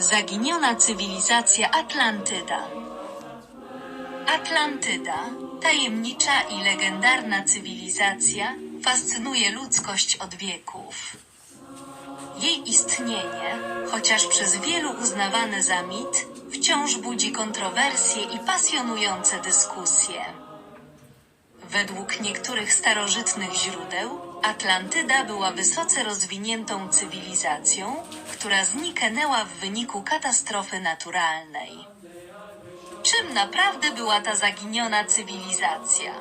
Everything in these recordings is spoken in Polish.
Zaginiona cywilizacja Atlantyda. Atlantyda, tajemnicza i legendarna cywilizacja, fascynuje ludzkość od wieków. Jej istnienie, chociaż przez wielu uznawane za mit, wciąż budzi kontrowersje i pasjonujące dyskusje. Według niektórych starożytnych źródeł, Atlantyda była wysoce rozwiniętą cywilizacją, która zniknęła w wyniku katastrofy naturalnej. Czym naprawdę była ta zaginiona cywilizacja?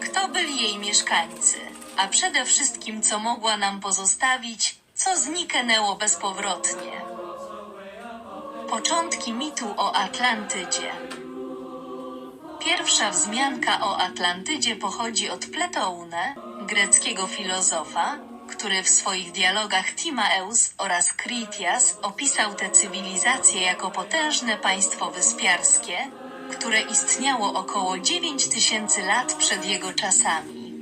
Kto byli jej mieszkańcy, a przede wszystkim co mogła nam pozostawić, co zniknęło bezpowrotnie? Początki mitu o Atlantydzie. Pierwsza wzmianka o Atlantydzie pochodzi od Pletoune, greckiego filozofa, który w swoich dialogach Timaeus oraz Critias opisał tę cywilizację jako potężne państwo wyspiarskie, które istniało około 9000 lat przed jego czasami.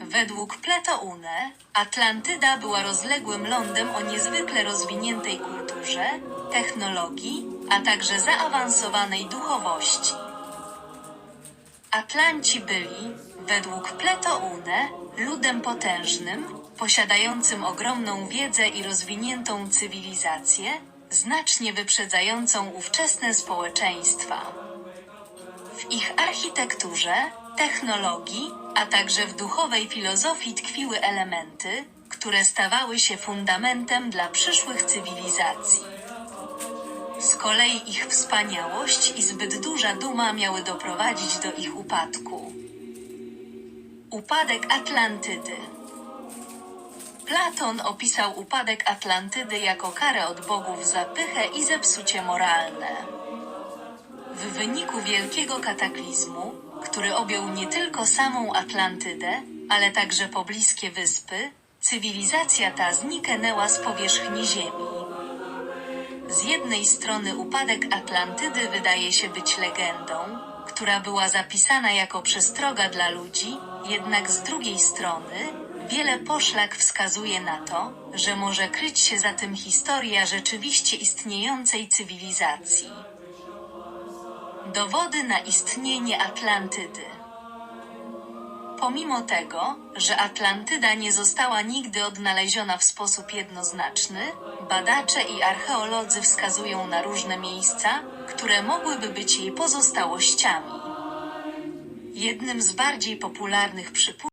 Według Pletoune, Atlantyda była rozległym lądem o niezwykle rozwiniętej kulturze, technologii, a także zaawansowanej duchowości. Atlanci byli, według Pletoune, ludem potężnym, posiadającym ogromną wiedzę i rozwiniętą cywilizację, znacznie wyprzedzającą ówczesne społeczeństwa. W ich architekturze, technologii, a także w duchowej filozofii tkwiły elementy, które stawały się fundamentem dla przyszłych cywilizacji. Z kolei ich wspaniałość i zbyt duża duma miały doprowadzić do ich upadku. Upadek Atlantydy Platon opisał upadek Atlantydy jako karę od bogów za pychę i zepsucie moralne. W wyniku wielkiego kataklizmu, który objął nie tylko samą Atlantydę, ale także pobliskie wyspy, cywilizacja ta zniknęła z powierzchni Ziemi. Z jednej strony upadek Atlantydy wydaje się być legendą, która była zapisana jako przestroga dla ludzi, jednak z drugiej strony, wiele poszlak wskazuje na to, że może kryć się za tym historia rzeczywiście istniejącej cywilizacji. Dowody na istnienie Atlantydy. Pomimo tego, że Atlantyda nie została nigdy odnaleziona w sposób jednoznaczny, badacze i archeolodzy wskazują na różne miejsca, które mogłyby być jej pozostałościami. Jednym z bardziej popularnych przypuszczeń